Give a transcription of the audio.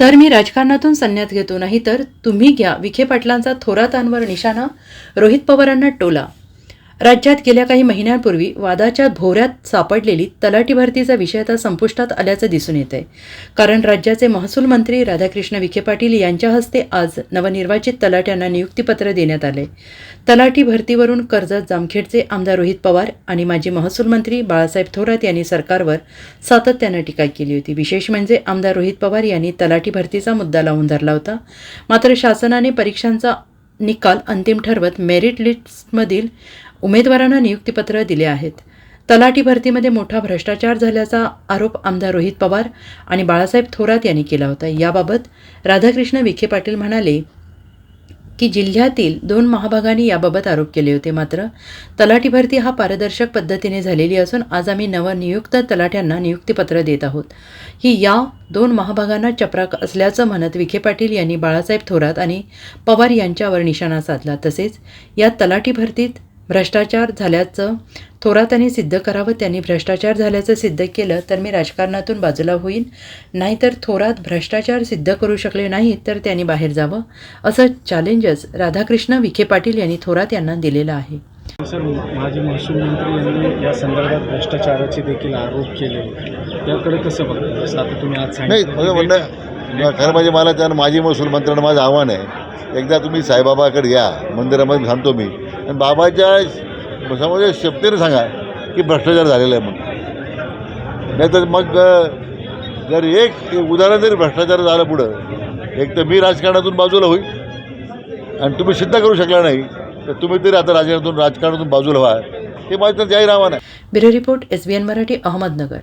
तर मी राजकारणातून संन्यास घेतो नाही तर तुम्ही घ्या. विखे पाटलांचा थोरातांवर निशाणा रोहित पवारांना टोला. राज्यात गेल्या काही महिन्यांपूर्वी वादाच्या भोवऱ्यात सापडलेली तलाठी भरतीचा विषय आता संपुष्टात आल्याचं दिसून येत आहे कारण राज्याचे महसूल मंत्री राधाकृष्ण विखे पाटील यांच्या हस्ते आज नवनिर्वाचित तलाट्यांना नियुक्तीपत्र देण्यात आले. तलाठी भरतीवरून कर्जत जामखेडचे आमदार रोहित पवार आणि माजी महसूल मंत्री बाळासाहेब थोरात यांनी सरकारवर सातत्यानं टीका केली होती. विशेष म्हणजे आमदार रोहित पवार यांनी तलाठी भरतीचा मुद्दा लावून धरला होता. मात्र शासनाने परीक्षांचा निकाल अंतिम ठरवत मेरिट लिस्टमधील उमेदवारांना नियुक्तीपत्र दिले आहेत. तलाठी भरतीमध्ये मोठा भ्रष्टाचार झाल्याचा आरोप आमदार रोहित पवार आणि बाळासाहेब थोरात यांनी केला होता. याबाबत राधाकृष्ण विखे पाटील म्हणाले की जिल्ह्यातील दोन महाभागांनी याबाबत आरोप केले होते. मात्र तलाठी भरती हा पारदर्शक पद्धतीने झालेली असून आज आम्ही नवनियुक्त तलाठ्यांना नियुक्तीपत्र देत आहोत. ही या दोन महाभागांना चपराक असल्याचं म्हणत विखे पाटील यांनी बाळासाहेब थोरात आणि पवार यांच्यावर निशाणा साधला. तसेच या तलाठी भरतीत भ्रष्टाचार झाल्याचं थोरातांनी सिद्ध करावं त्यांनी भ्रष्टाचार झाल्याचं सिद्ध केलं तर मी राजकारणातून बाजूला होईन. नाहीतर थोरात भ्रष्टाचार सिद्ध करू शकले नाहीत तर त्यांनी बाहेर जावं. असं चॅलेंजच राधाकृष्ण विखे पाटील यांनी थोरात यांना दिलेलं आहे. सर माजी महसूल मंत्री यांनी या संदर्भात भ्रष्टाचाराचे देखील आरोप केले. त्याकडे कसं बघता तुम्ही आज नाही माझं म्हणणं खरं म्हणजे मला त्यांना माजी महसूल मंत्र्यांना माझं आव्हान आहे. एकदा तुम्ही साईबाबाकडे या मंदिरामध्ये थांबतो मी. आणि बाबाच्या समोर शब्दीने सांगा की भ्रष्टाचार झालेला आहे म्हणून. नाही तर मग जर एक उदाहरण जरी भ्रष्टाचार झालं पुढं एक तर मी राजकारणातून बाजूला होईल. आणि तुम्ही सिद्ध करू शकला नाही तर तुम्ही तरी आता राजकारणातून राजकारणातून बाजूला व्हा. हे माझं जाहीर आव्हान आहे. Bureau report S B N Marathi Ahmednagar.